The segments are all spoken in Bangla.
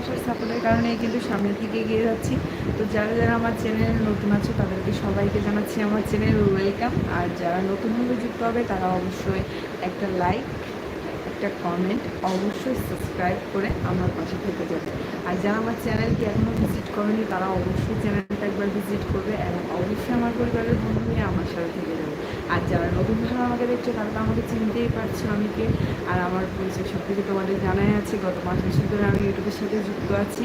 ভালোবাসার সাপোর্টের কারণেই কিন্তু সামনের দিকে এগিয়ে যাচ্ছি। তো যারা যারা আমার চ্যানেলে নতুন আছে, তাদেরকে সবাইকে জানাচ্ছি আমার চ্যানেল ওয়েলকাম। আর যারা নতুনভাবে যুক্ত হবে, তারা অবশ্যই একটা লাইক একটা কমেন্ট অবশ্যই সাবস্ক্রাইব করে আমার পাশে থেকে যাবে। আর যারা আমার চ্যানেলকে এখনও ভিজিট করেনি, তারা অবশ্যই চ্যানেলটা একবার ভিজিট করবে এবং অবশ্যই আমার পরিবারের বন্ধু নিয়ে আমার সাথে থেকে যাবে। আর যারা নতুনভাবে আমাকে দেখছ, তারা তো আমাকে চিনতেই পারছ আমি কে আর আমার পরিচয় সব কিছু তোমাদের জানাই আছে, গত পাঁচ বছর ধরে আমি ইউটিউবের সাথে যুক্ত আছি।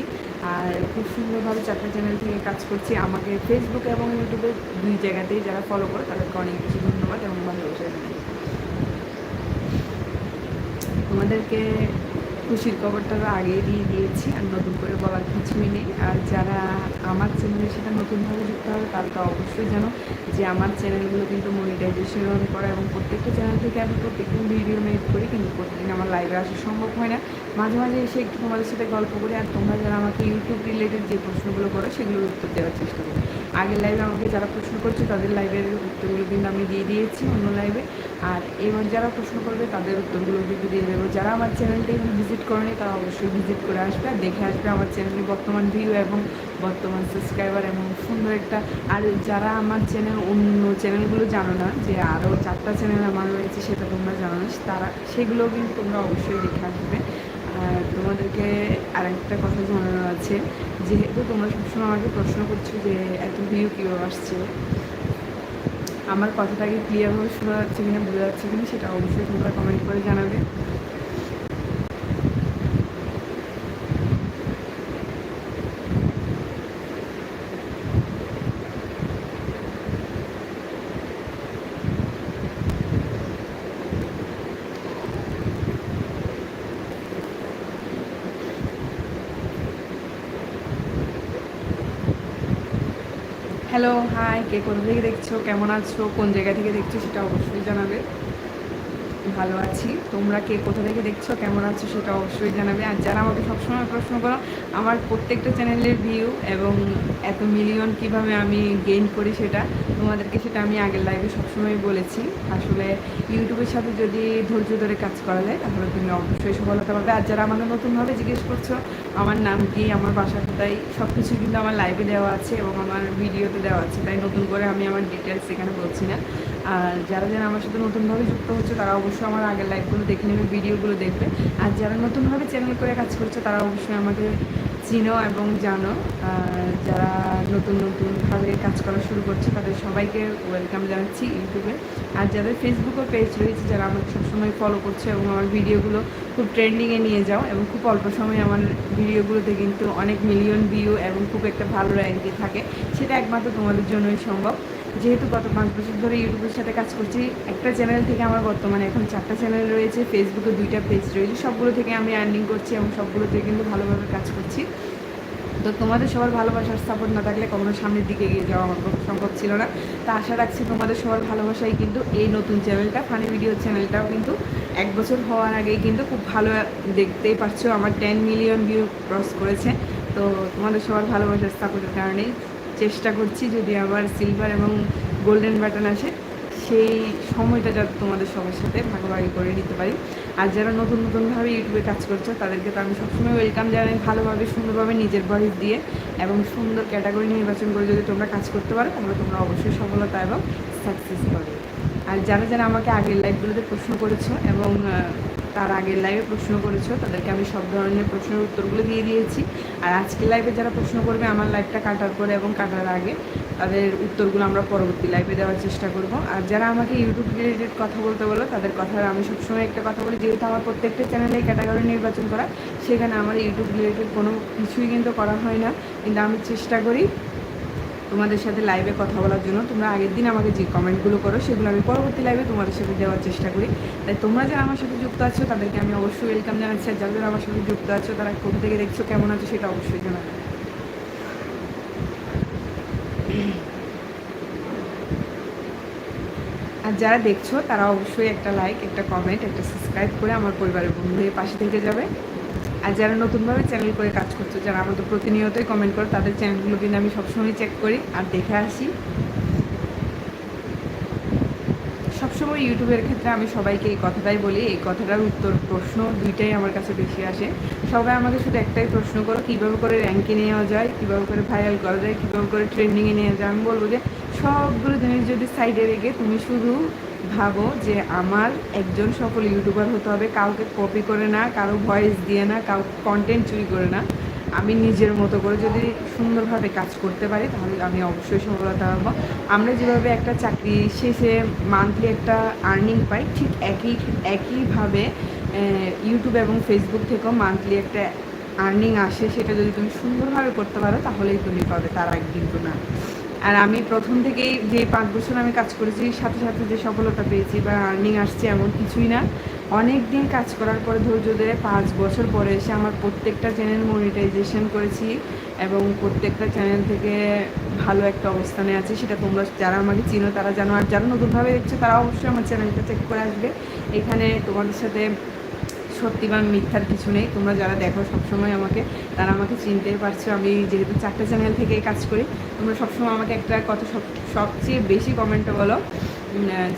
আর খুব সুন্দরভাবে চারটা চ্যানেল থেকে কাজ করছি। আমাকে ফেসবুক এবং ইউটিউবে দুই জায়গাতেই যারা ফলো করে, তাদেরকে অনেক বেশি ধন্যবাদ এবং ভালোবাসা জানাই। তোমাদেরকে খুশির খবরটা আগেই দিয়ে দিয়েছি, আর নতুন করে বলার কিছুই নেই। আর যারা আমার চ্যানেলের সাথে নতুনভাবে যুক্ত হবে, তারা তো অবশ্যই জানো যে আমার চ্যানেলগুলো কিন্তু মনিটাইজেশন করা এবং প্রত্যেকটা চ্যানেল থেকে আমি প্রত্যেকদিন ভিডিও মেক করি, কিন্তু প্রত্যেকদিন আমার লাইভে আসা সম্ভব হয় না। মাঝে মাঝে এসে একটু তোমাদের সাথে গল্প করি, আর তোমরা যারা আমাকে ইউটিউব রিলেটেড যে প্রশ্নগুলো করো, সেগুলোর উত্তর দেওয়ার চেষ্টা করি। আগের লাইভে আমাকে যারা প্রশ্ন করছে, তাদের লাইভের উত্তরগুলো কিন্তু আমি দিয়ে দিয়েছি অন্য লাইভে আর এবার যারা প্রশ্ন করবে, তাদের উত্তরগুলো কিন্তু দিয়ে দেবো। যারা আমার চ্যানেলটা এখন ভিজিট করেনি, তারা অবশ্যই ভিজিট করে আসবে আর দেখে আসবে আমার চ্যানেলে বর্তমান ভিউ এবং বর্তমান সাবস্ক্রাইবার এবং সুন্দর একটা আর যারা আমার চ্যানেল অন্য চ্যানেলগুলো জানো না, যে আরও চারটা চ্যানেল আমার রয়েছে, সেটা তোমরা জানো তারা সেগুলো কিন্তু তোমরা অবশ্যই দেখে আসবে। তোমাদেরকে আরেকটা কথা জানানো আছে। যেহেতু তোমরা সবসময় আমাকে প্রশ্ন করছ যে, এত ভিউ কীভাবে আসছে? আমার কথাটাকে ক্লিয়ারভাবে শোনা যাচ্ছে কিনা, বোঝা যাচ্ছে কিনা, সেটা অবশ্যই তোমরা কমেন্ট করে জানাবে। হাই কে কোথা থেকে দেখছ কেমন আছো কোন জায়গা থেকে দেখছ সেটা অবশ্যই জানাবে। ভালো আছি। তোমরা কে কোথা থেকে দেখছ, কেমন আছো সেটা অবশ্যই জানাবে। আর যারা আমাকে সবসময় প্রশ্ন করো, আমার প্রত্যেকটা চ্যানেলের ভিউ এবং এত মিলিয়ন কীভাবে আমি গেইন করি সেটা, তোমাদেরকে সেটা আমি আগের লাইভে সবসময় বলেছি। আসলে ইউটিউবের সাথে যদি ধৈর্য ধরে কাজ করা যায়, তাহলে তুমি অবশ্যই সফলতা পাবে। আর যারা আমাকে নতুনভাবে জিজ্ঞেস করছ, আমার নাম কি, আমার বাসা কোথায় সব কিছু কিন্তু আমার লাইভে দেওয়া আছে এবং আমার ভিডিওতে দেওয়া আছে। তাই নতুন করে আমি আমার ডিটেলস এখানে বলছি না। আর যারা যারা আমার সাথে নতুনভাবে যুক্ত হচ্ছে, তারা অবশ্যই আমার আগের লাইভগুলো দেখে নেবে ভিডিওগুলো দেখবে। আর যারা নতুনভাবে চ্যানেল করে কাজ করছে, তারা অবশ্যই আমাকে চিনো এবং জানো। যারা নতুন, নতুনভাবে কাজ করা শুরু করছে, তাদের সবাইকে ওয়েলকাম জানাচ্ছি ইউটিউবে। আর যাদের ফেসবুকও পেজ রয়েছে, যারা আমাকে সবসময় ফলো করছে এবং আমার ভিডিওগুলো খুব ট্রেন্ডিংয়ে নিয়ে যাও এবং খুব অল্প সময়ে আমার ভিডিওগুলোতে কিন্তু অনেক মিলিয়ন ভিউ এবং খুব একটা ভালো র্যাঙ্কে থাকে, সেটা একমাত্র তোমাদের জন্যই সম্ভব। যেহেতু গত পাঁচ বছর ধরে ইউটিউবের সাথে কাজ করছি, একটা চ্যানেল থেকে আমার বর্তমানে এখন চারটা চ্যানেল রয়েছে ফেসবুকে দুইটা পেজ রয়েছে, সবগুলো থেকে আমি আর্নিং করছি এবং সবগুলো থেকে কিন্তু ভালোভাবে কাজ করছি। তো তোমাদের সবার ভালোবাসার সাপোর্ট না থাকলে কখনো সামনের দিকে এগিয়ে যাওয়া আমার সম্ভব ছিল না। তা আশা রাখছি তোমাদের সবার ভালোবাসাই কিন্তু এই নতুন চ্যানেলটা ফানি ভিডিও চ্যানেলটাও কিন্তু এক বছর হওয়ার আগেই কিন্তু খুব ভালো দেখতেই পাচ্ছ আমার টেন মিলিয়ন ভিউ ক্রস করেছে। তো তোমাদের সবার ভালোবাসার সাপোর্টের কারণেই চেষ্টা করছি যদি আবার সিলভার এবং গোল্ডেন বাটন আসে, সেই সময়টা যাতে তোমাদের সবার সাথে ভাগাভাগি করে নিতে পারি। আর যারা নতুন নতুনভাবে ইউটিউবে কাজ করছ, তাদেরকে তো আমি সবসময় ওয়েলকাম জানাই ভালোভাবে, সুন্দরভাবে নিজের ভয়েস দিয়ে এবং সুন্দর ক্যাটাগরি নির্বাচন করে যদি তোমরা কাজ করতে পারো, তাহলে তোমরা অবশ্যই সফলতা এবং সাকসেস পাবে। আর যারা যারা আমাকে আগের লাইভগুলোতে প্রশ্ন করেছ এবং তার আগের লাইভে প্রশ্ন করেছ, তাদেরকে আমি সব ধরনের প্রশ্নের উত্তরগুলো দিয়ে দিয়েছি। আর আজকের লাইভে যারা প্রশ্ন করবে, আমার লাইভটা কাটার পরে এবং কাটার আগে তাদের উত্তরগুলো আমরা পরবর্তী লাইভে দেওয়ার চেষ্টা করব। আর যারা আমাকে ইউটিউব রিলেটেড কথা বলতে বলো, তাদের কথা আমি সবসময় একটা কথা বলি, যেহেতু আমার প্রত্যেকটা চ্যানেলে ক্যাটাগরি নির্বাচন করা, সেখানে আমার ইউটিউব রিলেটেড কোনো কিছুই কিন্তু করা হয় না। কিন্তু আমি চেষ্টা করি তোমাদের সাথে লাইভে কথা বলার জন্য তোমরা আগের দিন আমাকে যে কমেন্টগুলো করো, সেগুলো আমি পরবর্তী লাইভে তোমাদের সাথে দেওয়ার চেষ্টা করি। তাই তোমরা যারা আমার সাথে যুক্ত আছো, তাদেরকে আমি অবশ্যই ওয়েলকাম জানাচ্ছি। আর যারা আমার সাথে যুক্ত আছো, তারা কোথা থেকে দেখছ, কেমন আছো, সেটা অবশ্যই জানাবে। আর যারা দেখছ, তারা অবশ্যই একটা লাইক একটা কমেন্ট একটা সাবস্ক্রাইব করে আমার পরিবারের বন্ধুদের পাশে থেকে যাবে। আর যারা নতুনভাবে চ্যানেল করে কাজ করছ, যারা আমাদের প্রতিনিয়তই কমেন্ট করো, তাদের চ্যানেলগুলো কিন্তু আমি সবসময় চেক করি আর দেখে আসি। সবসময় ইউটিউবের ক্ষেত্রে আমি সবাইকে এই কথাটাই বলি, এই কথাটার উত্তর প্রশ্ন দুইটাই আমার কাছে বেশি আসে। সবাই আমাকে শুধু একটাই প্রশ্ন করো, কীভাবে করে র্যাঙ্কে নেওয়া যায়, কীভাবে করে ভাইরাল করা যায়, কীভাবে করে ট্রেন্ডিংয়ে নেওয়া যায়? আমি বলব যে সবগুলো জিনিস যদি সাইডে রেখে তুমি শুধু ভাবো যে আমার একজন সফল ইউটিউবার হতে হবে, কাউকে কপি করে না, কারও ভয়েস দিয়ে না কাউ কন্টেন্ট চুরি করে না। আমি নিজের মতো করে যদি সুন্দরভাবে কাজ করতে পারি, তাহলে আমি অবশ্যই সফলতা পাবো। আমরা যেভাবে একটা চাকরি শেষে মান্থলি একটা আর্নিং পাই, ঠিক একই, একইভাবে ইউটিউব এবং ফেসবুক থেকেও মান্থলি একটা আর্নিং আসে। সেটা যদি তুমি সুন্দরভাবে করতে পারো, তাহলেই তুমি পাবে, তার আগে কিন্তু না আর আমি প্রথম থেকেই যে পাঁচ বছর আমি কাজ করেছি, সাথে সাথে যে সফলতা পেয়েছি বা আর্নিং আসছে এমন কিছুই না। অনেক দিন কাজ করার পরে ধৈর্য ধরে পাঁচ বছর পরে এসে আমার প্রত্যেকটা চ্যানেল মনিটাইজেশন করেছি এবং প্রত্যেকটা চ্যানেল থেকে ভালো একটা অবস্থানে আছে, সেটা তোমরা যারা আমাকে চিনো তারা জানো। আর যারা নতুনভাবে দেখছ তারা অবশ্যই আমার চ্যানেলটা চেক করে আসবে। এখানে তোমাদের সাথে সত্যি বা মিথ্যার কিছু নেই। তোমরা যারা দেখো সবসময় আমাকে, তারা আমাকে চিনতে পারছ। আমি যেহেতু চারটে চ্যানেল থেকে কাজ করি, তোমরা সবসময় আমাকে একটা সব, সবচেয়ে বেশি কমেন্টে বলো।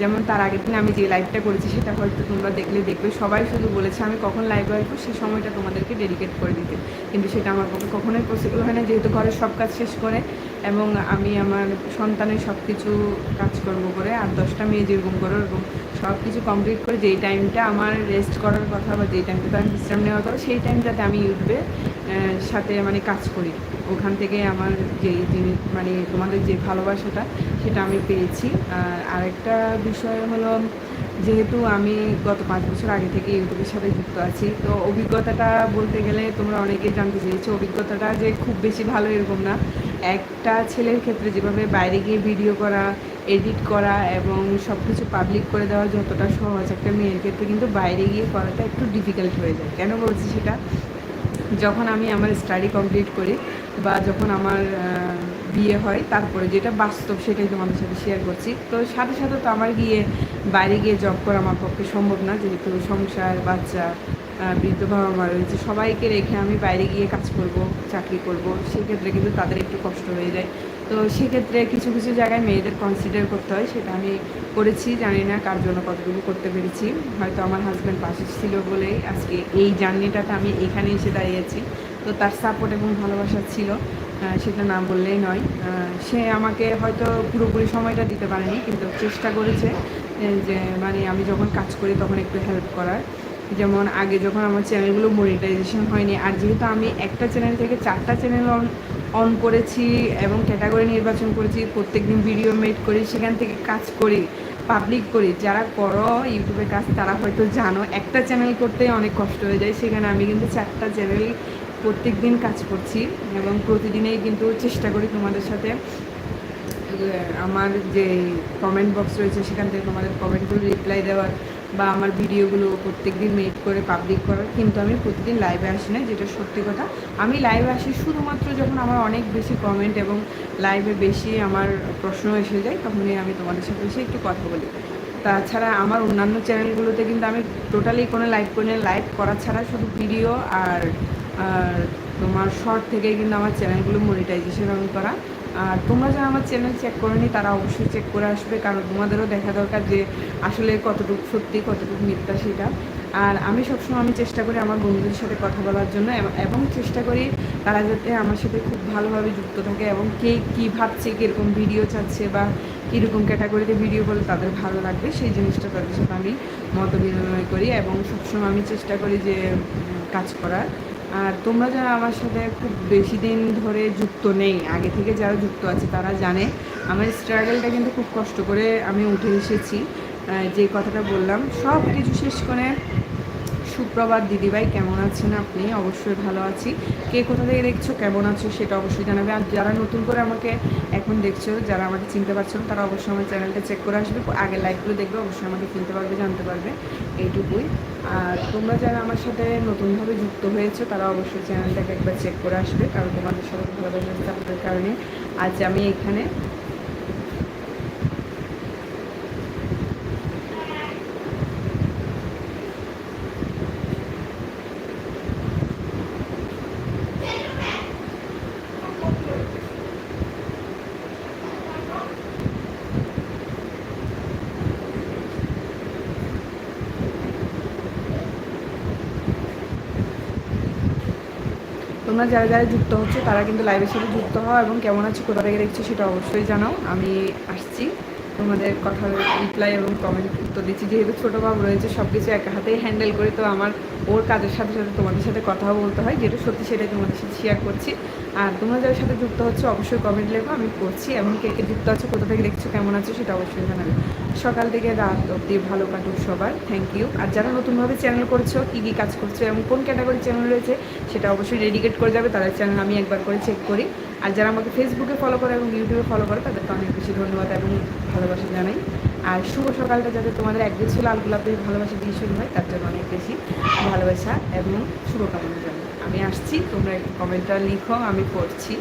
যেমন তার আগের দিন আমি যে লাইভটা করেছি, সেটা হয়তো তোমরা দেখলে দেখবে। সবাই শুধু বলেছে, আমি কখন লাইভ আসব? সেই সময়টা তোমাদেরকে ডেডিকেট করে দিতে। কিন্তু সেটা আমার পক্ষে কখনোই পসিবল হয় না, যেহেতু ঘরের সব কাজ শেষ করে এবং আমি আমার সন্তানের সব কিছু কাজকর্ম করে, আর দশটা মেয়ে যেরকম করে, ওরকম সব কিছু কমপ্লিট করে যেই টাইমটা আমার রেস্ট করার কথা বা যেই টাইমটাতে আমি বিশ্রাম নেওয়ার কথা, সেই টাইমটাতে আমি ইউটিউবে সাথে মানে কাজ করি। ওখান থেকে আমার যেই জিনিস মানে তোমাদের যে ভালোবাসাটা, সেটা আমি পেয়েছি। আর আরেকটা বিষয় হলো, যেহেতু আমি গত পাঁচ বছর আগে থেকে ইউটিউবের সাথে যুক্ত আছি, তো অভিজ্ঞতাটা বলতে গেলে তোমরা অনেকেই জানতে চেয়েছো, অভিজ্ঞতাটা যে খুব বেশি ভালো এরকম না। একটা ছেলের ক্ষেত্রে যেভাবে বাইরে গিয়ে ভিডিও করা এডিট করা এবং সব কিছু পাবলিক করে দেওয়া যতটা সহজ একটা মেয়ের ক্ষেত্রে কিন্তু বাইরে গিয়ে করাটা একটু ডিফিকাল্ট হয়ে যায়। কেন বলছি সেটা? যখন আমি আমার স্টাডি কমপ্লিট করি বা যখন আমার বিয়ে হয়, তারপরে যেটা বাস্তব সেটাই তোমাদের সাথে শেয়ার করছি। তো সাথে সাথে তো আমার গিয়ে বাইরে গিয়ে জব করা আমার পক্ষে সম্ভব না, যেহেতু সংসার, বাচ্চা বৃদ্ধ বাবা মা রয়েছে, সবাইকে রেখে আমি বাইরে গিয়ে কাজ করব, চাকরি করব। সেক্ষেত্রে কিন্তু তাদের একটু কষ্ট হয়ে যায়। তো সেক্ষেত্রে কিছু কিছু জায়গায় মেয়েদের কনসিডার করতে হয়, সেটা আমি করেছি। জানি না কার জন্য কতটুকু করতে পেরেছি। হয়তো আমার হাজব্যান্ড পাশে ছিল বলেই আজকে এই জার্নিটাতে আমি এখানে এসে দাঁড়িয়েছি তো তার সাপোর্ট এবং ভালোবাসা ছিল সেটা না বললেই নয়। সে আমাকে হয়তো পুরোপুরি সময়টা দিতে পারেনি, কিন্তু চেষ্টা করেছে যে মানে আমি যখন কাজ করি তখন একটু হেল্প করার। যেমন আগে যখন আমার চ্যানেলগুলো মনিটাইজেশন হয়নি, আর যেহেতু আমি একটা চ্যানেল থেকে চারটা চ্যানেল অন অন করেছি এবং ক্যাটাগরি নির্বাচন করেছি প্রত্যেক দিন ভিডিও মেড করি, সেখান থেকে কাজ করি পাবলিক করি, যারা করো ইউটিউবে কাজ তারা হয়তো জানো, একটা চ্যানেল করতে অনেক কষ্ট হয়ে যায়, সেখানে আমি কিন্তু চারটা চ্যানেল প্রত্যেক দিন কাজ করছি এবং প্রতিদিনেই কিন্তু চেষ্টা করি তোমাদের সাথে আমার যে কমেন্ট বক্স রয়েছে, সেখান থেকে তোমাদের কমেন্টগুলো রিপ্লাই দেওয়ার। বা আমার ভিডিওগুলো প্রত্যেক দিন মেক করে পাবলিক করার, কিন্তু আমি প্রতিদিন লাইভে আসি না, যেটা সত্যি কথা। আমি লাইভে আসি শুধুমাত্র যখন আমার অনেক বেশি কমেন্ট এবং লাইভে বেশি আমার প্রশ্ন এসে যায়, তখনই আমি তোমাদের সাথে এসে একটু কথা বলি। তাছাড়া আমার অন্যান্য চ্যানেলগুলোতে কিন্তু আমি টোটালি কোনো লাইভ করে লাইভ করা ছাড়া শুধু ভিডিও আর তোমার শর্ট থেকেই কিন্তু আমার চ্যানেলগুলো মনিটাইজেশন করা। আর তোমরা যারা আমার চ্যানেল চেক করেনি, তারা অবশ্যই চেক করে আসবে, কারণ তোমাদেরও দেখা দরকার যে আসলে কতটুকু সত্যি, কতটুকু মিথ্যা সেটা। আর আমি সবসময় আমি চেষ্টা করি আমার বন্ধুদের সাথে কথা বলার জন্য, এবং চেষ্টা করি তারা যাতে আমার সাথে খুব ভালোভাবে যুক্ত থাকে, এবং কে কী ভাবছে, কীরকম ভিডিও চাচ্ছে, বা কীরকম ক্যাটাগরিতে ভিডিও বলে তাদের ভালো লাগবে, সেই জিনিসটা তাদের সাথে আমি মত বিনিময় করি, এবং সবসময় আমি চেষ্টা করি যে কাজ করার। আর তোমরা যারা আমার সাথে খুব বেশি দিন ধরে যুক্ত নেই, আগে থেকে যারা যুক্ত আছে তারা জানে, আমার স্ট্রাগলটা কিন্তু খুব কষ্ট করে আমি উঠে এসেছি। যে কথাটা বললাম, সব কিছু শেষ করে সুপ্রভাত দিদিভাই, কেমন আছেন আপনি? অবশ্যই ভালো আছি। কে কোথা থেকে দেখছ, কেমন আছো সেটা অবশ্যই জানাবে। আর যারা নতুন করে আমাকে এখন দেখছ, যারা আমাকে চিনতে পারছ তারা অবশ্যই আমার চ্যানেলটা চেক করে আসবে। আগের লাইভগুলো দেখবে, অবশ্যই আমাকে চিনতে পারবে, জানতে পারবে। এইটুকুই। আর তোমরা যারা আমার সাথে নতুনভাবে যুক্ত হয়েছো, তারা অবশ্যই চ্যানেলটাকে একবার চেক করে আসবে, কারণ তোমাদের সাথে ভালোবাসার কারণে। আজ আমি এখানে তোমরা যারা যারা যুক্ত হচ্ছে, তারা কিন্তু লাইভের সাথে যুক্ত হও এবং কেমন আছো, কোথা থেকে দেখছ সেটা অবশ্যই জানাও। আমি আসছি তোমাদের কথার রিপ্লাই এবং কমেন্ট উত্তর দিচ্ছি। যেহেতু ছোটো বাবু রয়েছে সব কিছু একা হাতেই হ্যান্ডেল করি তো আমার ওর কাজের সাথে সাথে তোমাদের সাথে কথাও বলতে হয়। যেটা সত্যি সেটাই তোমাদের সাথে শেয়ার করছি। আর তোমরা যাদের সাথে যুক্ত হচ্ছে, অবশ্যই কমেন্ট লেখো, আমি করছি। এবং কে কে যুক্ত আছো, কোথা থেকে দেখছ, কেমন আছো, সেটা অবশ্যই জানাবে। সকাল থেকে রাত অবধি ভালো কাটুক সবার। থ্যাংক ইউ আর যারা নতুনভাবে চ্যানেল করছ, কী কী কাজ করছ এবং কোন ক্যাটাগরি চ্যানেল রয়েছে, সেটা অবশ্যই ডেডিকেট করে যাবে, তাদের চ্যানেল আমি একবার করে চেক করি। আর যারা আমাকে ফেসবুকে ফলো করে এবং ইউটিউবে ফলো করে, তাদেরকে অনেক বেশি ধন্যবাদ এবং ভালোবাসা জানাই। আর শুভ সকালটা যাতে তোমাদের একদিন ছিল লাল গোলাপের ভালোবাসা দিয়ে শুরু হয়, তার জন্য অনেক বেশি ভালোবাসা এবং শুভকামনা জানাই। আমি আসছি, তোমরা একটু কমেন্টটা লিখো, আমি পড়ছি।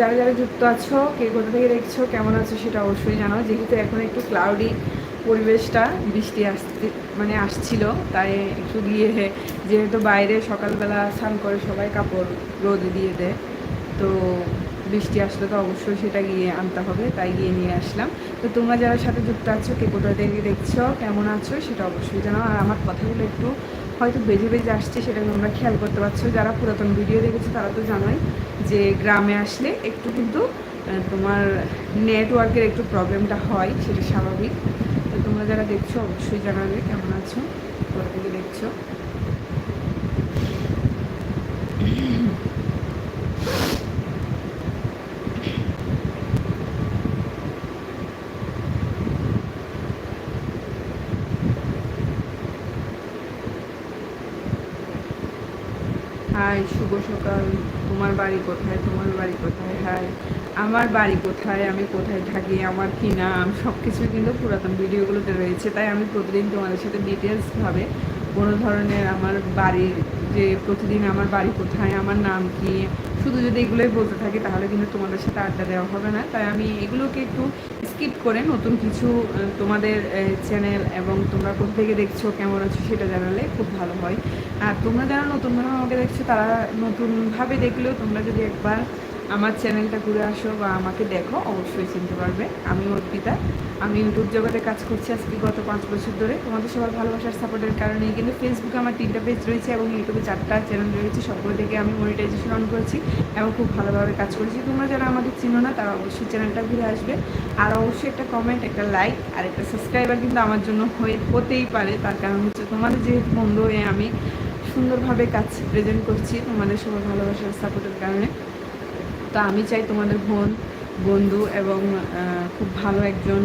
যারা যারা যুক্ত আছো, কে কোথা থেকে দেখছ, কেমন আছো সেটা অবশ্যই জানাও। যেহেতু এখন একটু ক্লাউডি পরিবেশটা, বৃষ্টি আসতে মানে আসছিল, তাই একটু গিয়ে যেহেতু বাইরে সকালবেলা স্নান করে সবাই কাপড় রোদে দিয়ে দেয়, তো বৃষ্টি আসলে তো অবশ্যই সেটা গিয়ে আনতে হবে, তাই গিয়ে নিয়ে আসলাম। তো তোমরা যারা সাথে যুক্ত আছো, কে কোথা থেকে দেখছ, কেমন আছো সেটা অবশ্যই জানাও। আর আমার কথাগুলো একটু হয়তো বেজে বেজে আসছে, সেটা তোমরা খেয়াল করতে পারছ। যারা পুরাতন ভিডিও দেখেছ, তারা তো জানোই যে গ্রামে আসলে একটু কিন্তু তোমার নেটওয়ার্কের একটু প্রবলেমটা হয়, সেটা স্বাভাবিক। তো তোমরা যারা দেখছ, অবশ্যই জানাবে কেমন আছো, কোথা দেখছ হাই শুভ সকাল তোমার বাড়ি কোথায়, তোমার বাড়ি কোথায় হয় আমার বাড়ি কোথায়, আমি কোথায় থাকি, আমার কী নাম সব কিছুই কিন্তু পুরাতন ভিডিওগুলোতে রয়েছে। তাই আমি প্রতিদিন তোমাদের সাথে ডিটেলসভাবে কোনো ধরনের আমার বাড়ির যে প্রতিদিন আমার বাড়ি কোথায়, আমার নাম কি শুধু যদি এগুলোই বলতে থাকি, তাহলে কিন্তু তোমাদের সাথে আড্ডা দেওয়া হবে না। তাই আমি এগুলোকে একটু স্কিপ করে নতুন কিছু তোমাদের চ্যানেল এবং তোমরা থেকে দেখছ, কেমন আছো সেটা জানালে খুব ভালো হয়। আর তোমরা যারা নতুনভাবে আমাকে দেখছ, তারা নতুনভাবে দেখলেও তোমরা যদি একবার আমার চ্যানেলটা ঘুরে আসো বা আমাকে দেখো, অবশ্যই চিনতে পারবে। আমি অর্পিতা। আমি ইউটিউব জগতে কাজ করছি আজকে গত পাঁচ বছর ধরে। তোমাদের সবার ভালোবাসার সাপোর্টের কারণেই কিন্তু ফেসবুকে আমার তিনটা পেজ রয়েছে এবং ইউটিউবে চারটা চ্যানেল রয়েছে। সবগুলো থেকে আমি মনিটাইজেশন অন করেছি এবং খুব ভালোভাবে কাজ করেছি। তোমরা যারা আমাকে চিনো না, তারা অবশ্যই চ্যানেলটা ঘুরে আসবে। আর অবশ্যই একটা কমেন্ট একটা লাইক আর একটা সাবস্ক্রাইবার কিন্তু আমার জন্য হয়ে, হতেই পারে। তার কারণ হচ্ছে তোমাদের যেহেতু বন্ধু হয়ে আমি সুন্দরভাবে কাজ প্রেজেন্ট করছি তোমাদের সবার ভালোবাসার সাপোর্টের কারণে। তো আমি চাই তোমাদের বোন, বন্ধু এবং খুব ভালো একজন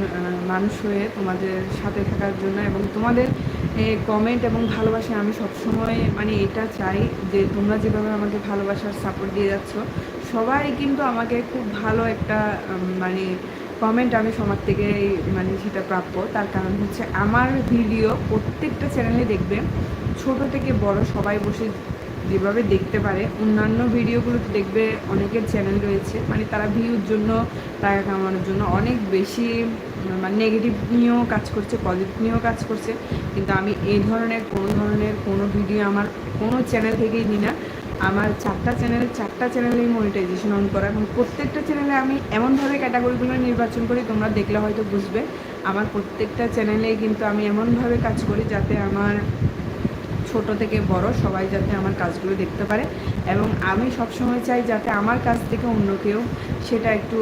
মানুষ হয়ে তোমাদের সাথে থাকার জন্য এবং তোমাদের কমেন্ট এবং ভালোবাসা আমি সবসময় মানে এটা চাই যে তোমরা যেভাবে আমাকে ভালোবাসার সাপোর্ট দিয়ে যাচ্ছ, সবাই কিন্তু আমাকে খুব ভালো একটা মানে কমেন্ট আমি সমাজ থেকে মানে সেটা প্রাপ্য। তার কারণ হচ্ছে আমার ভিডিও প্রত্যেকটা চ্যানেলে দেখবে, ছোট থেকে বড় সবাই বসে যেভাবে দেখতে পারে। অন্যান্য ভিডিওগুলোতে দেখবে অনেকের চ্যানেল রয়েছে। মানে তারা ভিউর জন্য, টাকা কামানোর জন্য অনেক বেশি মানে নেগেটিভ নিয়েও কাজ করছে পজিটিভ নিয়েও কাজ করছে। কিন্তু আমি এই ধরনের, কোনো ধরনের, কোনো ভিডিও আমার কোনো চ্যানেল থেকেই নিই না। আমার চারটা চ্যানেলে চারটা চ্যানেলেই মনিটাইজেশন অন করা। এবং প্রত্যেকটা চ্যানেলে আমি এমনভাবে ক্যাটাগরিগুলো নির্বাচন করি, তোমরা দেখলে হয়তো বুঝবে। আমার প্রত্যেকটা চ্যানেলেই কিন্তু আমি এমনভাবে কাজ করি যাতে আমার ছোট থেকে বড়, সবাই যাতে আমার কাজগুলো দেখতে পারে। এবং আমি সবসময় চাই যাতে আমার কাজ থেকে অন্য কেউ সেটা একটু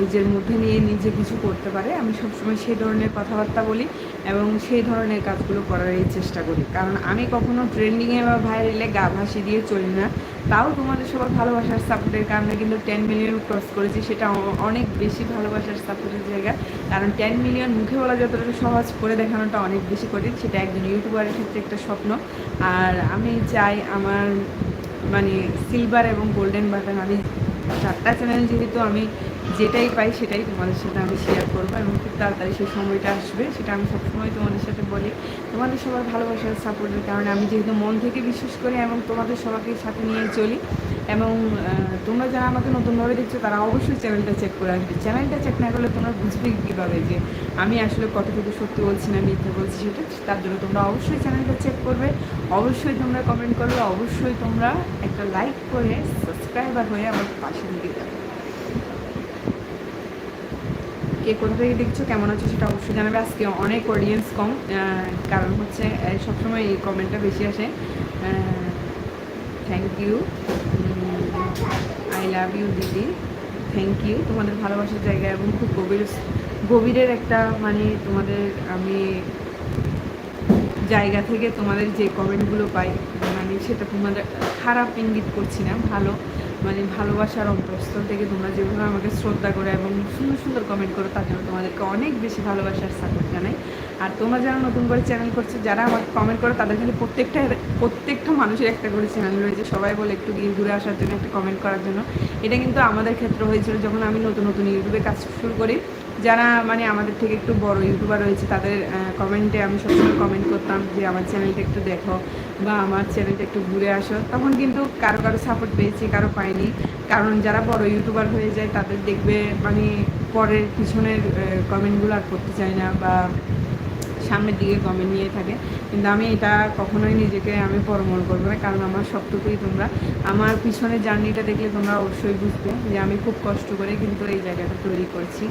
নিজের মধ্যে নিয়ে নিজে কিছু করতে পারে। আমি সবসময় সেই ধরনের কথাবার্তা বলি এবং সেই ধরনের কাজগুলো করারই চেষ্টা করি। কারণ আমি কখনো ট্রেন্ডিংয়ে বা ভাইরালে গা ভাসি দিয়ে চলি না। তাও তোমাদের সবার ভালোবাসার সাপোর্টের কারণে কিন্তু টেন মিলিয়ন ক্রস করেছি, সেটা অনেক বেশি ভালোবাসার সাপোর্টের জায়গা। কারণ টেন মিলিয়ন মুখে বলা যতটা সহজ করে দেখানোটা অনেক বেশি কঠিন, সেটা একজন ইউটিউবারের ক্ষেত্রে একটা স্বপ্ন। আর আমি চাই আমার মানে সিলভার এবং গোল্ডেন বাটন, আমি চারটা চ্যানেল যেহেতু আমি যেটাই পাই সেটাই তোমাদের সাথে আমি শেয়ার করব এবং খুব তাড়াতাড়ি সেই সময়টা আসবে, সেটা আমি সবসময় তোমাদের সাথে বলি। তোমাদের সবার ভালোবাসার সাপোর্টের কারণে আমি যেহেতু মন থেকে বিশ্বাস করি এবং তোমাদের সবাইকে সাথে নিয়ে চলি এবং তোমরা যারা আমাকে নতুনভাবে দেখছ, তারা অবশ্যই চ্যানেলটা চেক করে আসবে। চ্যানেলটা চেক না করলে তোমরা বুঝবে কীভাবে যে আমি আসলে কতটুকু সত্যি বলছি না মিথ্যে বলছি সেটা, তার জন্য তোমরা অবশ্যই চ্যানেলটা চেক করবে। অবশ্যই তোমরা কমেন্ট করবে। অবশ্যই তোমরা একটা লাইক করে সাবস্ক্রাইবার হয়ে আমার পাশে দিকে যাবে কে কোথা থেকে দেখছ, কেমন আছো সেটা অবশ্যই জানাবে। আজকে অনেক অডিয়েন্স কম কারণ হচ্ছে সবসময় এই কমেন্টটা বেশি আসে। Thank you I love you দিদি। থ্যাংক ইউ তোমাদের ভালোবাসার জায়গা এবং খুব গভীর, গভীরের একটা মানে তোমাদের আমি জায়গা থেকে তোমাদের যে কমেন্টগুলো পাই মানে সেটা তোমাদের খারাপ ইঙ্গিত করছি না, ভালো। মানে ভালোবাসার অন্তঃস্থল থেকে তোমরা যেভাবে আমাকে শ্রদ্ধা করে এবং সুন্দর সুন্দর কমেন্ট করো, তার জন্য তোমাদেরকে অনেক বেশি ভালোবাসার সাপোর্ট জানাই। আর তোমরা যারা নতুন করে চ্যানেল করছ, যারা আমাকে কমেন্ট করো, তাদের কিন্তু প্রত্যেকটা প্রত্যেকটা মানুষের একটা করে চ্যানেল রয়েছে। সবাই বলে একটু গিয়ে ঘুরে আসার জন্য, একটা কমেন্ট করার জন্য। এটা কিন্তু আমাদের ক্ষেত্রে হয়েছিল যখন আমি নতুন নতুন ইউটিউবে কাজ শুরু করি। যারা মানে আমাদের থেকে একটু বড় ইউটিউবার রয়েছে, তাদের কমেন্টে আমি সবসময় কমেন্ট করতাম যে, আমার চ্যানেলটা একটু দেখো বা আমার চ্যানেলটা একটু ঘুরে আসো। তখন কিন্তু কারও কারও সাপোর্ট পেয়েছি, কারও পাইনি। কারণ যারা বড় ইউটিউবার হয়ে যায়, তাদের দেখবে মানে পরের পিছনের কমেন্টগুলো আর করতে চায় না বা সামনের দিকে কমেন্ট নিয়ে থাকে। কিন্তু আমি এটা কখনোই নিজেকে আমি পরমল করব না, কারণ আমার সবটুকুই তোমরা, আমার পিছনের জার্নিটা দেখলে তোমরা অবশ্যই বুঝবে যে আমি খুব কষ্ট করে কিন্তু এই জায়গাটা তৈরি করছি।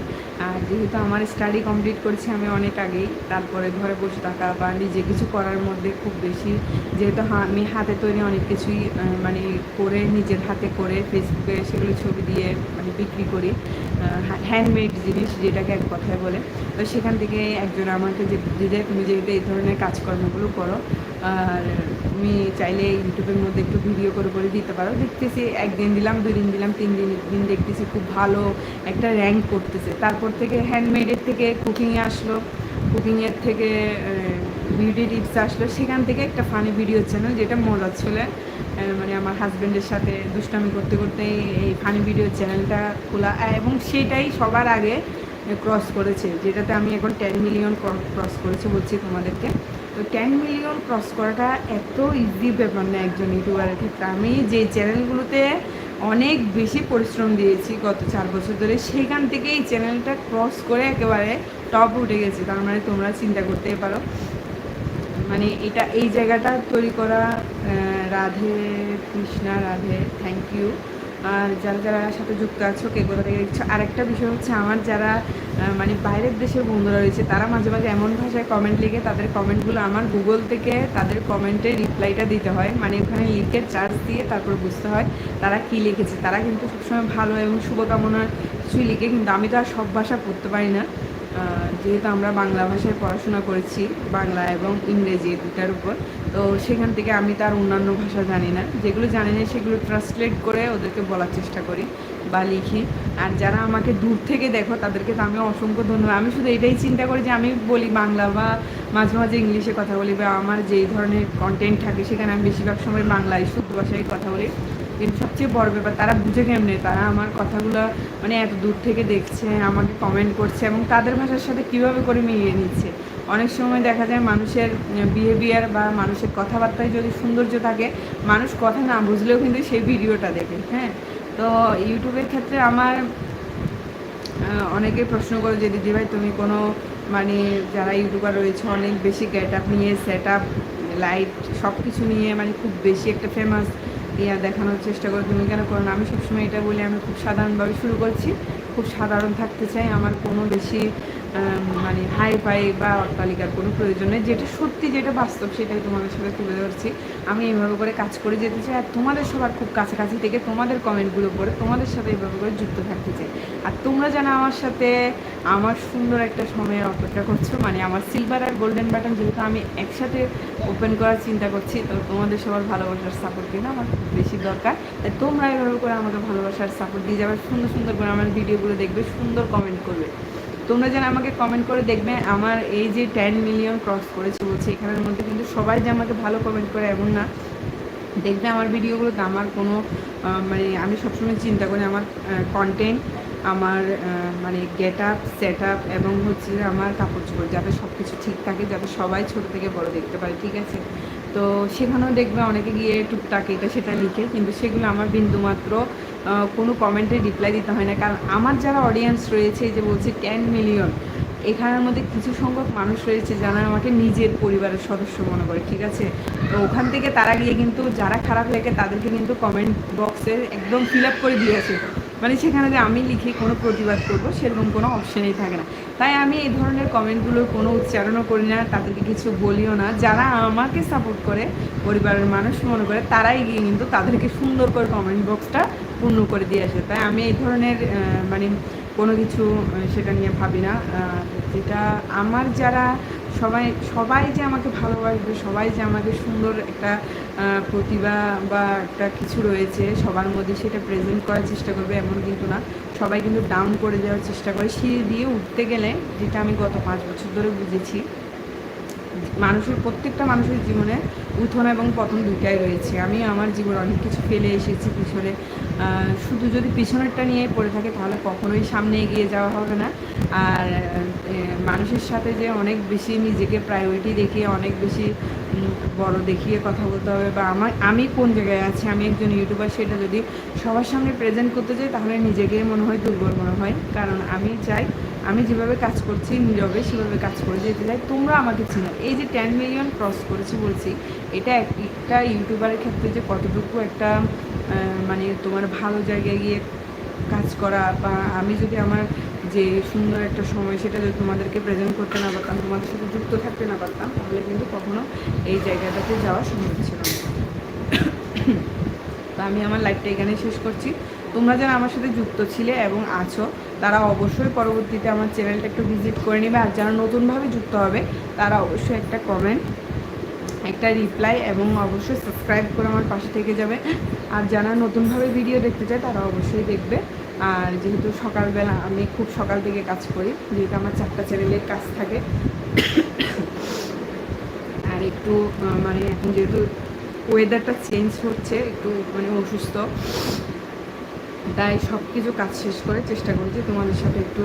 আর যেহেতু আমার স্টাডি কমপ্লিট করছি আমি অনেক আগেই, তারপরে ঘরে বসে থাকা বা নিজে কিছু করার মধ্যে খুব বেশি, যেহেতু আমি হাতে তৈরি অনেক কিছুই মানে করে, নিজের হাতে করে ফেসবুকে সেগুলো ছবি দিয়ে মানে বিক্রি করি। হ্যান্ডমেড জিনিস যেটাকে এক কথায় বলে। তো সেখান থেকে একজন আমাকে যে দেয় তুমি যেহেতু এই ধরনের কাজকর্মগুলো করো, আর তুমি চাইলে ইউটিউবের মধ্যে একটু ভিডিও করে করে দিতে পারো। দেখতেছি একদিন দিলাম দুই দিন দিলাম, তিন দিন দিন দেখতেছি খুব ভালো একটা র্যাঙ্ক করতেছে। তারপর থেকে হ্যান্ডমেডের থেকে কুকিংয়ে আসলো। কুকিংয়ের থেকে বিউটি টিপস আসলো। সেখান থেকে একটা ফানি ভিডিও চ্যানেল যেটা মজা ছিল। মানে আমার হাজব্যান্ডের সাথে দুষ্টামি করতে করতে এই ফানি ভিডিও চ্যানেলটা খোলা এবং সেটাই সবার আগে ক্রস করেছে, যেটাতে আমি এখন টেন মিলিয়ন ক্রস করেছি বলছি তোমাদেরকে। তো টেন মিলিয়ন ক্রস করাটা এত ইজি ব্যাপার না একজন ইউটিউবারের ক্ষেত্রে। আমি যে চ্যানেলগুলোতে অনেক বেশি পরিশ্রম দিয়েছি গত চার বছর ধরে সেখান থেকে এই চ্যানেলটা ক্রস করে একেবারে টপ উঠে গেছে। তার মানে তোমরা চিন্তা করতেই পারো। মানে এটা, এই জায়গাটা তৈরি করা রাধে কৃষ্ণা, রাধে থ্যাংক ইউ আর যারা যারা সাথে যুক্ত আছো, কে কোথা থেকে দেখছ? আরেকটা বিষয় হচ্ছে আমার যারা মানে বাইরের দেশের বন্ধুরা রয়েছে, তারা মাঝে মাঝে এমন ভাষায় কমেন্ট লিখে, তাদের কমেন্টগুলো আমার গুগল থেকে তাদের কমেন্টে রিপ্লাইটা দিতে হয়। মানে ওখানে লিখে চার্জ দিয়ে তারপর বুঝতে হয় তারা কি লিখেছে। তারা কিন্তু সবসময় ভালো এবং শুভকামনার কিছুই লিখে, কিন্তু আমি তো আর সব ভাষা পড়তে পারি না। যেহেতু আমরা বাংলা ভাষায় পড়াশোনা করেছি, বাংলা এবং ইংরেজি দুটার উপর। তো সেখান থেকে আমি তার অন্যান্য ভাষা জানি না। যেগুলো জানি না, সেগুলো ট্রান্সলেট করে ওদেরকে বলার চেষ্টা করি বা লিখি। আর যারা আমাকে দূর থেকে দেখো, তাদেরকে তো আমি অসংখ্য ধন্যবাদ। আমি শুধু এটাই চিন্তা করি যে আমি বলি বাংলা বা মাঝে মাঝে ইংলিশে কথা বলি বা আমার যেই ধরনের কন্টেন্ট থাকে, সেখানে আমি বেশিরভাগ সময় বাংলায়, শুদ্ধ ভাষায় কথা বলি। কিন্তু সবচেয়ে বড় ব্যাপার, তারা বুঝে কেমনে? তারা আমার কথাগুলো মানে এত দূর থেকে দেখছে, আমাকে কমেন্ট করছে এবং তাদের ভাষার সাথে কীভাবে করে মিলিয়ে নিচ্ছে? অনেক সময় দেখা যায় মানুষের বিহেভিয়ার বা মানুষের কথাবার্তায় যদি সৌন্দর্য থাকে, মানুষ কথা না বুঝলেও কিন্তু সেই ভিডিওটা দেখে হ্যাঁ? তো ইউটিউবের ক্ষেত্রে আমার অনেকে প্রশ্ন করে যে, দিদি ভাই, তুমি কোনো মানে যারা ইউটিউবার রয়েছে, অনেক বেশি গেট আপ নিয়ে সেট আপ লাইট সব কিছু নিয়ে মানে খুব বেশি একটা ফেমাস ইয়া দেখানোর চেষ্টা করো, তুমি কেন করো না? আমি সবসময় এটা বলি, আমি খুব সাধারণভাবে শুরু করছি। খুব সাধারণ থাকতে চাই, আমার কোনো বেশি মানে হাই ফাই বা অট্টালিকার কোনো প্রয়োজন নেই। যেটা সত্যি যেটা বাস্তব সেটাই তোমাদের সাথে তুলে ধরছি। আমি এইভাবে করে কাজ করে যেতে চাই আর তোমাদের সবার খুব কাছাকাছি থেকে তোমাদের কমেন্টগুলো পড়ে তোমাদের সাথে এইভাবে করে যুক্ত থাকতে চাই। আর তোমরা যেন আমার সাথে আমার সুন্দর একটা সময়ের অপেক্ষা করছ মানে আমার সিলভার আর গোল্ডেন বাটন যেহেতু আমি একসাথে ওপেন করার চিন্তা করছি, তো তোমাদের সবার ভালোবাসার সাপোর্ট কিন্তু আমার খুব বেশি দরকার। তাই তোমরা এভাবে করে আমাকে ভালোবাসার সাপোর্ট দিয়ে যাবে, সুন্দর সুন্দর করে আমার ভিডিওগুলো দেখবে, সুন্দর কমেন্ট করবে। তোমরা যেন আমাকে কমেন্ট করে দেখবে, আমার এই যে টেন মিলিয়ন ক্রস করেছে বলছে, এখানের মধ্যে কিন্তু সবাই যে আমাকে ভালো কমেন্ট করে এমন না। দেখবে আমার ভিডিওগুলোতে আমার কোনো মানে আমি সবসময় চিন্তা করি আমার কন্টেন্ট আমার মানে গেট আপ সেট আপ এবং হচ্ছে আমার কাপড় চোপড়, যাতে সব কিছু ঠিক থাকে, যাতে সবাই ছোট থেকে বড় দেখতে পারে, ঠিক আছে? তো সেখানেও দেখবে অনেকে গিয়ে টুকটাক এটা সেটা লিখে, কিন্তু সেগুলো আমার বিন্দুমাত্র কোনো কমেন্টে রিপ্লাই দিতে হয় না। কারণ আমার যারা অডিয়েন্স রয়েছে যে বলছে টেন মিলিয়ন এখানের মধ্যে কিছু সংখ্যক মানুষ রয়েছে যারা আমাকে নিজের পরিবারের সদস্য মনে করে, ঠিক আছে? তো ওখান থেকে তারা গিয়ে কিন্তু, যারা খারাপ লাগে, তাদেরকে কিন্তু কমেন্ট বক্সে একদম ফিল আপ করে দিয়েছে মানে সেখানে যে আমি লিখে কোনো প্রতিবাদ করব, সেরকম কোনো অপশানেই থাকে না। তাই আমি এই ধরনের কমেন্টগুলোর কোনো উচ্চারণও করি না, তাদেরকে কিছু বলিও না। যারা আমাকে সাপোর্ট করে, পরিবারের মানুষ মনে করে, তারাই গিয়ে কিন্তু তাদেরকে সুন্দর করে কমেন্ট বক্সটা পূর্ণ করে দিয়ে আসে। তাই আমি এই ধরনের মানে কোনো কিছু সেটা নিয়ে ভাবি না। যেটা আমার যারা সবাই সবাই যে আমাকে ভালোবাসবে, সবাই যে আমাকে সুন্দর একটা প্রতিভা বা একটা কিছু রয়েছে, সবার মধ্যে সেটা প্রেজেন্ট করার চেষ্টা করবে এমন কিন্তু না। সবাই কিন্তু ডাউন করে দেওয়ার চেষ্টা করে। সিঁড়ি দিয়ে উঠতে গেলে, যেটা আমি গত পাঁচ বছর ধরে বুঝেছি, মানুষের, প্রত্যেকটা মানুষের জীবনে উত্থান এবং পতন দুইটাই রয়েছে। আমি আমার জীবনে অনেক কিছু ফেলে এসেছি, পিছনে শুধু যদি পিছনেরটা নিয়ে পড়ে থাকে তাহলে কখনোই সামনে এগিয়ে যাওয়া হবে না। আর মানুষের সাথে যে অনেক বেশি নিজেকে প্রায়োরিটি দেখিয়ে, অনেক বেশি বড় দেখিয়ে কথা বলতে হবে বা আমার, আমি কোন জায়গায় আছি, আমি একজন ইউটিউবার সেটা যদি সবার সামনে প্রেজেন্ট করতে চাই, তাহলে নিজেকে মনে হয় দুর্বল মনে হয়। কারণ আমি চাই, আমি যেভাবে কাজ করছি, নীরবে সেভাবে কাজ করে যেতে চাই, তোমরা আমাকে চিনো। এই যে টেন মিলিয়ন ক্রস করেছি বলছি, এটা এক- একটা ইউটিউবারের ক্ষেত্রে যে কতটুকু একটা মানে তোমার ভালো জায়গায় গিয়ে কাজ করা বা আমি যদি আমার যে সুন্দর একটা সময় সেটা যদি তোমাদেরকে প্রেজেন্ট করতে না পারতাম, তোমাদের সাথে যুক্ত থাকতে না পারতাম, তাহলে কিন্তু কখনো এই জায়গাটাতে যাওয়া সম্ভব ছিল না। তো আমি আমার লাইফটা এখানেই শেষ করছি। তোমরা যারা আমার সাথে যুক্ত ছিলে এবং আছো, তারা অবশ্যই পরবর্তীতে আমার চ্যানেলটা একটু ভিজিট করে নেবে। আর যারা নতুনভাবে যুক্ত হবে, তারা অবশ্যই একটা কমেন্ট একটা রিপ্লাই এবং অবশ্যই সাবস্ক্রাইব করে আমার পাশে থেকে যাবে। আর যারা নতুনভাবে ভিডিও দেখতে চায়, তারা অবশ্যই দেখবে। আর যেহেতু সকালবেলা আমি খুব সকাল থেকে কাজ করি, যেহেতু আমার চারটা চ্যানেলের কাজ থাকে। আর একটু মানে এখন যেহেতু ওয়েদারটা চেঞ্জ হচ্ছে, একটু মানে অসুস্থ। তাই সব কিছু কাজ শেষ করে চেষ্টা করছি তোমাদের সাথে একটু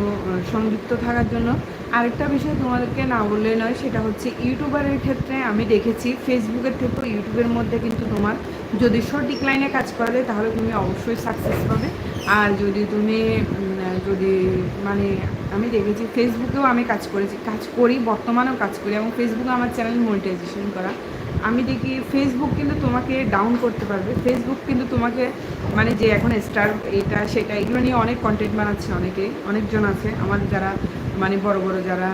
সংযুক্ত থাকার জন্য। আরেকটা বিষয় তোমাদেরকে না বললে নয়, সেটা হচ্ছে ইউটিউবারের ক্ষেত্রে আমি দেখেছি, ফেসবুকের থেকেও ইউটিউবের মধ্যে কিন্তু তোমার যদি সঠিক লাইনে কাজ করা যায় তাহলে তুমি অবশ্যই সাকসেস পাবে। আর যদি তুমি যদি মানে আমি দেখেছি, ফেসবুকেও আমি কাজ করেছি, কাজ করি, বর্তমানেও কাজ করি, এবং ফেসবুকে আমার চ্যানেল মনিটাইজেশন করা। আমি দেখি ফেসবুক কিন্তু তোমাকে ডাউন করতে পারবে। ফেসবুক কিন্তু তোমাকে মানে যে এখন স্টার এটা, সেটা, এগুলো নিয়ে অনেক কন্টেন্ট বানাচ্ছে অনেকে, অনেকজন আছে। আমার যারা মানে বড় বড় যারা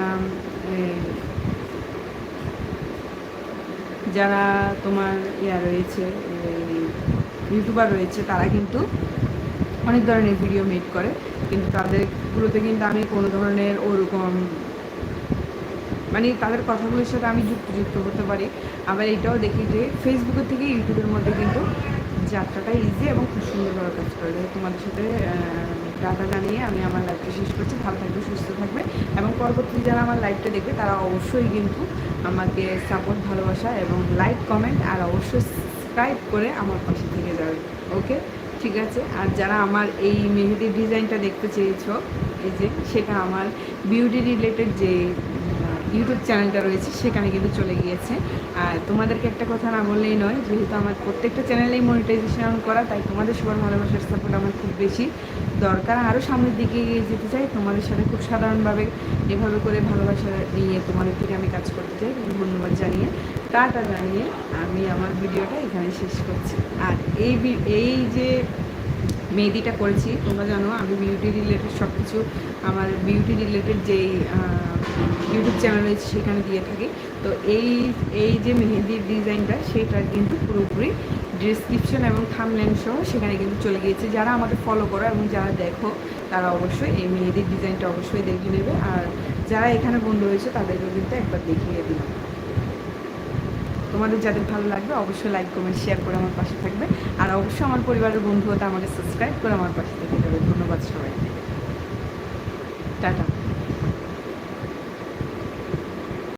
যারা তোমার ইয়া রয়েছে ইউটিউবার রয়েছে, তারা কিন্তু অনেক ধরনের ভিডিও মেক করে। কিন্তু তাদেরগুলোতে কিন্তু আমি কোনো ধরনের ওরকম মানে তাদের কথাগুলোর সাথে আমি যুক্ত যুক্ত হতে পারি। আবার এটাও দেখি যে ফেসবুকের থেকে ইউটিউবের মধ্যে কিন্তু যাত্রাটা ইজি এবং খুব সুন্দরভাবে কাজ করে। তোমাদের সাথে ডাটা জানিয়ে আমি আমার লাইফটা শেষ করছি। ভালো থাকবে, সুস্থ থাকবে এবং পরবর্তী যারা আমার লাইফটা দেখবে, তারা অবশ্যই কিন্তু আমাকে সাপোর্ট ভালোবাসা এবং লাইক কমেন্ট আর অবশ্যই সাবস্ক্রাইব করে আমার পাশে থেকে যাবে। ওকে ঠিক আছে? আর যারা আমার এই মেহেদির ডিজাইনটা দেখতে চেয়েছো, এই যে সেটা আমার বিউটি রিলেটেড যে ইউটিউব চ্যানেলটা রয়েছে, সেখানে কিন্তু চলে গিয়েছে। আর তোমাদেরকে একটা কথা না বললেই নয়, যেহেতু আমার প্রত্যেকটা চ্যানেলেই মনিটাইজেশন করা, তাই তোমাদের সবার ভালোবাসার সাপোর্ট আমার খুব বেশি। দরকার আরও সামনের দিকে এগিয়ে যেতে চাই, তোমাদের সাথে খুব সাধারণভাবে এভাবে করে ভালোবাসা নিয়ে তোমাদের থেকে আমি কাজ করতে চাই ধন্যবাদ জানিয়ে টাটা জানিয়ে আমি আমার ভিডিওটা এখানে শেষ করছি। আর এই এই যে মেহেদিটা করেছি, তোমরা জানো আমি বিউটি রিলেটেড সব কিছু আমার বিউটি রিলেটেড যেই ইউটিউব চ্যানেল রয়েছে সেখানে দিয়ে থাকি। তো এই এই যে মেহেদির ডিজাইনটা সেটা কিন্তু পুরোপুরি ডিসক্রিপশন এবং থামলেন সহ সেখানে কিন্তু চলে গিয়েছে। যারা আমাকে ফলো করো এবং যারা দেখো, তারা অবশ্যই এই মেহেদির ডিজাইনটা অবশ্যই দেখে নেবে। আর যারা এখানে বন্ধু হয়েছে তাদেরকেও কিন্তু একবার দেখিয়ে দিলাম। তোমাদের যাদের ভালো লাগবে, অবশ্যই লাইক কমেন্ট শেয়ার করে আমার পাশে থাকবে। আর অবশ্যই আমার পরিবারের বন্ধু হতে আমাকে সাবস্ক্রাইব করে আমার পাশে থেকে যাবে। ধন্যবাদ সবাইকে। টাটা।